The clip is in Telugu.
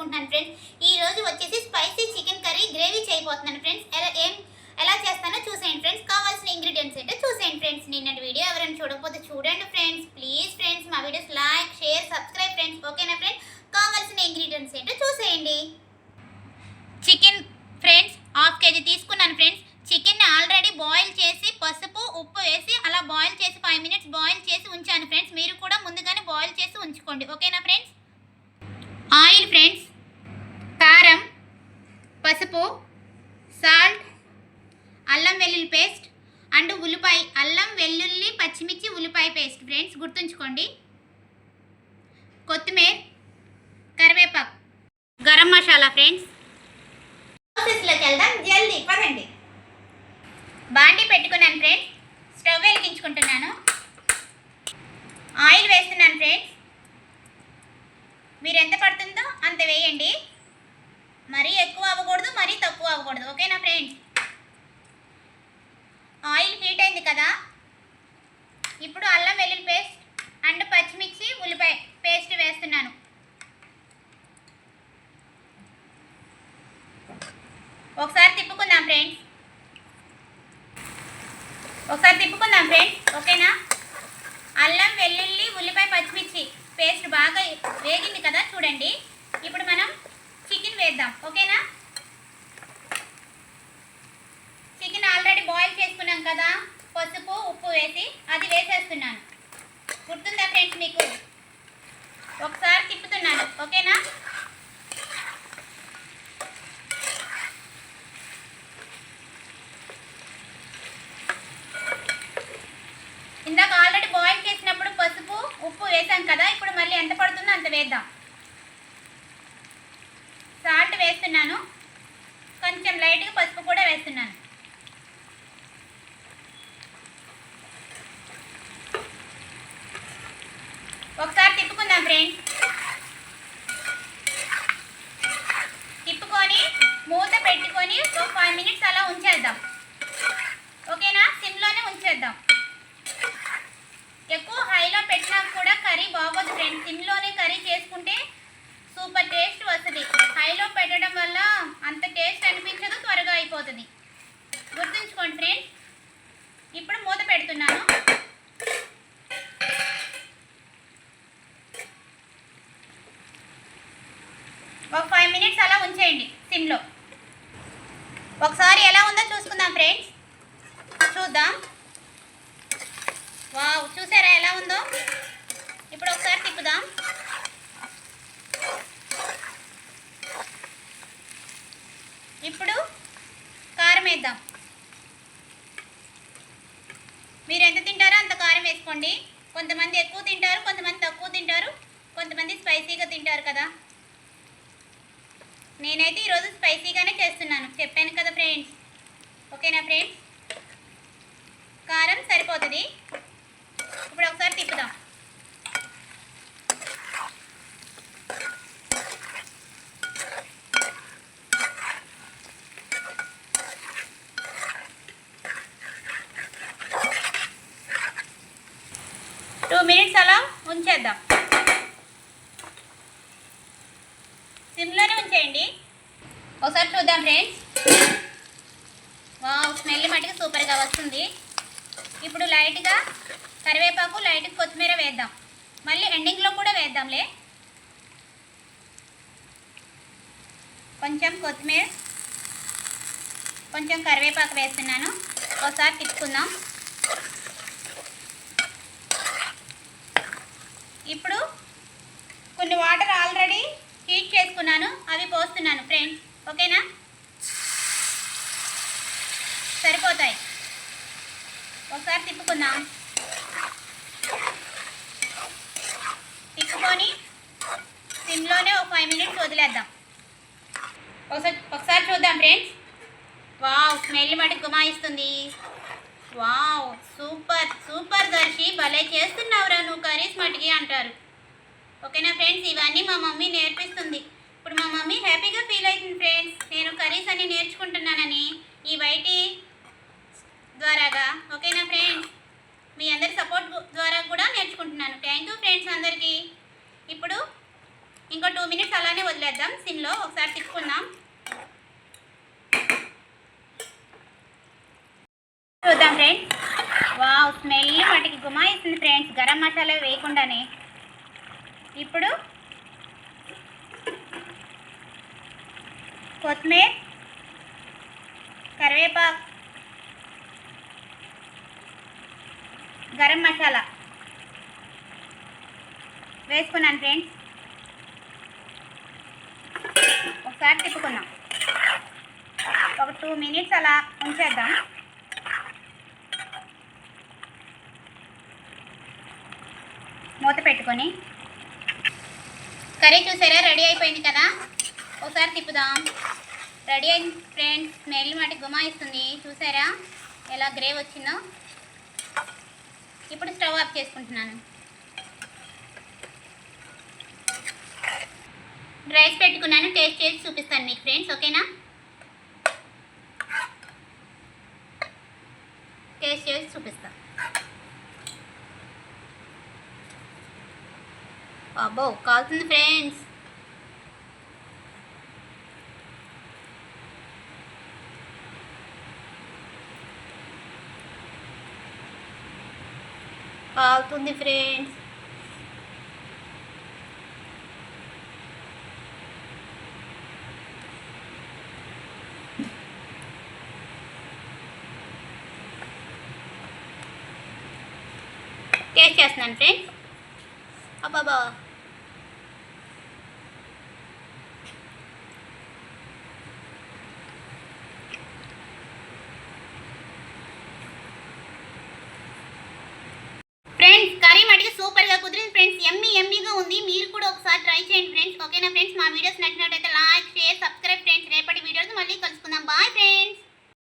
కోరుకుంటున్నాను ఫ్రెండ్స్ ఈ రోజు వచ్చేసి స్పైసీ చికెన్ కర్రీ గ్రేవీ చేయబోతున్నాను ఫ్రెండ్స్ ఎలా ఏం ఎలా చేస్తానో చూసేయండి ఫ్రెండ్స్ కావాల్సిన ఇంగ్రీడియంట్స్ ఏంటో చూసేయండి ఫ్రెండ్స్ నిన్నటి వీడియో ఎవరైనా చూడకపోతే చూడండి ఫ్రెండ్స్ ప్లీజ్ ఫ్రెండ్స్ మా videos like share subscribe friends ఓకేనా ఫ్రెండ్స్ కావాల్సిన ఇంగ్రీడియంట్స్ ఏంటో చూసేయండి. చికెన్ ఫ్రెండ్స్ హాఫ్ కేజీ తీసుకున్నాను ఫ్రెండ్స్ చికెన్ని ఆల్రెడీ బాయిల్ చేసి పసుపు ఉప్పు వేసి అలా బాయిల్ చేసి ఫైవ్ మినిట్స్ బాయిల్ చేసి ఉంచాను ఫ్రెండ్స్ మీరు కూడా ముందుగానే బాయిల్ చేసి ఉంచుకోండి ఓకేనా ఫ్రెండ్స్ ఆయిల్ ఫ్రెండ్స్ కారం పసుపు సాల్ట్ అల్లం వెల్లుల్లి పేస్ట్ అండ్ ఉల్లిపాయ అల్లం వెల్లుల్లి పచ్చిమిర్చి ఉల్లిపాయ పేస్ట్ ఫ్రెండ్స్ గుర్తుంచుకోండి. కొత్తిమీర కరివేపాకు. గరం మసాలా ఫ్రెండ్స్. ప్రాసెస్లోకి వెళ్దాం. జల్దీ పదండి. బాండి పెట్టుకున్నాను ఫ్రెండ్స్. స్టవ్ వెలిగించుకుంటున్నాను. ఆయిల్ వేస్తున్నాను ఫ్రెండ్స్. మీరు ఎంత పడుతుందో అంత వేయండి మరీ ఎక్కువ అవ్వకూడదు మరీ తక్కువ అవ్వకూడదు ఓకేనా ఫ్రెండ్స్ ఆయిల్ హీట్ అయింది కదా ఇప్పుడు అల్లం వెల్లుల్లి పేస్ట్ అండ్ పచ్చిమిర్చి ఉల్లిపాయ పేస్ట్ వేస్తున్నాను ఒకసారి తిప్పుకుందాం ఫ్రెండ్స్ ఒకసారి తిప్పుకుందాం ఫ్రెండ్స్ ఓకేనా? అల్లం వెల్లుల్లి ఉల్లిపాయ పచ్చిమిర్చి పేస్ట్ బాగా వేగింది కదా చూడండి. ఇప్పుడు మనం చికెన్ వేద్దాం ఓకేనా? చికెన్ ఆల్రెడీ బాయిల్ చేసుకున్నాం కదా పసుపు ఉప్పు వేసి అది వేసేస్తున్నాను. గుర్తుందా ఫ్రెండ్స్ మీకు? ఒకసారి తిప్పుతున్నాను ఓకేనా ఇందాక ఆల్రెడీ బాయిల్ చేసినప్పుడు పసుపు ఉప్పు వేసాం కదా ఇప్పుడు మళ్ళీ ఎంత పడుతుందో అంత వేద్దాం. సాల్ట్ వేస్తున్నాను. కొంచెం లైట్గా పసుపు కూడా వేస్తున్నాను. ఒకసారి తిప్పుకుందాం ఫ్రెండ్స్. తిప్పుకొని మూత పెట్టుకొని ఒక ఫైవ్ మినిట్స్ అలా ఉంచేద్దాం ఓకేనా సిమ్లోనే ఉంచేద్దాం ఎక్కువ హైలో పెట్టినా కూడా కర్రీ బాగోదు ఫ్రెండ్స్ సిమ్లోనే కర్రీ చేసుకుంటే సూపర్ టేస్ట్ వస్తుంది హైలో పెట్టడం వల్ల అంత టేస్ట్ అనిపించదు త్వరగా అయిపోతుంది గుర్తుంచుకోండి ఫ్రెండ్స్ ఇప్పుడు మూత పెడుతున్నాను ఒక ఫైవ్ మినిట్స్ అలా ఉంచేయండి ఒకసారి ఎలా ఉందో చూసుకుందాం ఫ్రెండ్స్ చూద్దాం. వావ్ చూసారా ఎలా ఉందో? ఇప్పుడు ఒకసారి తిప్పుదాం. ఇప్పుడు కారం వేద్దాం. మీరు ఎంత తింటారో అంత కారం వేసుకోండి. కొంతమంది ఎక్కువ తింటారు కొంతమంది తక్కువ తింటారు కొంతమంది స్పైసీగా తింటారు కదా. నేనైతే ఈరోజు స్పైసీగానే చేస్తున్నాను. చెప్పాను కదా ఫ్రెండ్స్ ఓకేనా ఫ్రెండ్స్ కారం సరిపోతుంది. ఇప్పుడు ఒకసారి తిప్పుదాం. టూ మినిట్స్ అలా ఉంచేద్దాం. సిమ్లోనే ఒకసారి చూద్దాం ఫ్రెండ్స్. వావ్ స్మెల్ మటుకు సూపర్గా వస్తుంది. ఇప్పుడు లైట్గా కరివేపాకు లైట్గా కొత్తిమీర వేద్దాం. మళ్ళీ ఎండింగ్లో కూడా వేద్దాంలే. కొంచెం కొత్తిమీర కొంచెం కరివేపాకు వేస్తున్నాను. ఒకసారి తిప్పుకుందాం. ఇప్పుడు కొన్ని వాటర్ ఆల్రెడీ చేసుకున్నాను అవి పోస్తున్నాను. ఫ్రెండ్స్ ఓకేనా? సరిపోతాయి. ఒకసారి తిప్పుకుందాం. తిప్పుకొని సిమ్లోనే ఒక ఫైవ్ మినిట్స్ వదిలేద్దాం. ఒకసారి ఒకసారి చూద్దాం ఫ్రెండ్స్. వావ్ స్మెల్ మటుకు గుమాయిస్తుంది. వావ్ సూపర్ సూపర్ దర్శి భలే చేస్తున్నావురా నువ్వు కర్రీస్ మటుకి అంటారు. ఓకేనా ఫ్రెండ్స్? ఇవన్నీ మా మమ్మీ నేర్పిస్తుంది. ఇప్పుడు మా మమ్మీ హ్యాపీగా ఫీల్ అవుతుంది ఫ్రెండ్స్. నేను కర్రీస్ అన్ని నేర్చుకుంటున్నానని ఈ వైటి ద్వారాగా. ఓకేనా ఫ్రెండ్స్? మీ అందరి సపోర్ట్ ద్వారా కూడా నేర్చుకుంటున్నాను. థ్యాంక్ యూ ఫ్రెండ్స్ అందరికీ. ఇప్పుడు ఇంకో టూ మినిట్స్ అలానే వదిలేద్దాం. సిన్లో ఒకసారి తిప్పుకుందాం. చూద్దాం ఫ్రెండ్స్. వావ్ స్మెల్ వాటికి గుమాయిస్తుంది ఫ్రెండ్స్. గరం మసాలా వేయకుండానే. ఇప్పుడు కొత్తిమీర కరివేపాకు గరం మసాలా వేసుకున్నాను ఫ్రెండ్స్. ఒకసారి తిప్పుకున్నాం ఒక టూ మినిట్స్ అలా ఉంచేద్దాం. మూత పెట్టుకొని కర్రీ చూసారా? రెడీ అయిపోయింది కదా? ఒకసారి తిప్పుదాం. రెడీ అయింది ఫ్రెండ్స్. స్మెల్ మట్టి గుమాయిస్తుంది చూసారా? ఎలా గ్రేవ్ వచ్చిందో? ఇప్పుడు స్టవ్ ఆఫ్ చేసుకుంటున్నాను. రైస్ పెట్టుకున్నాను. టేస్ట్ చేసి చూపిస్తాను మీకు ఫ్రెండ్స్. ఓకేనా టేస్ట్ చేసి చూపిస్తాను అబ్బో కాలుతుంది ఫ్రెండ్స్ కాలుతుంది ఫ్రెండ్స్ టేస్ట్ చేస్తున్నాను ఫ్రెండ్స్ అబ్బాబా ఫ్రెండ్స్ కర్రీ మటుకు సూపర్గా కుదిరింది. ఫ్రెండ్స్ ఎమ్మి ఎమ్మిగా ఉంది. మీరు కూడా ఒకసారి ట్రై చేయండి ఫ్రెండ్స్ ఓకేనా ఫ్రెండ్స్ మా వీడియోస్ నచ్చినట్టయితే లైక్ షేర్ సబ్స్క్రైబ్ ఫ్రెండ్స్ రేపటి వీడియోస్ మళ్ళీ కలుసుకుందాం. Bye friends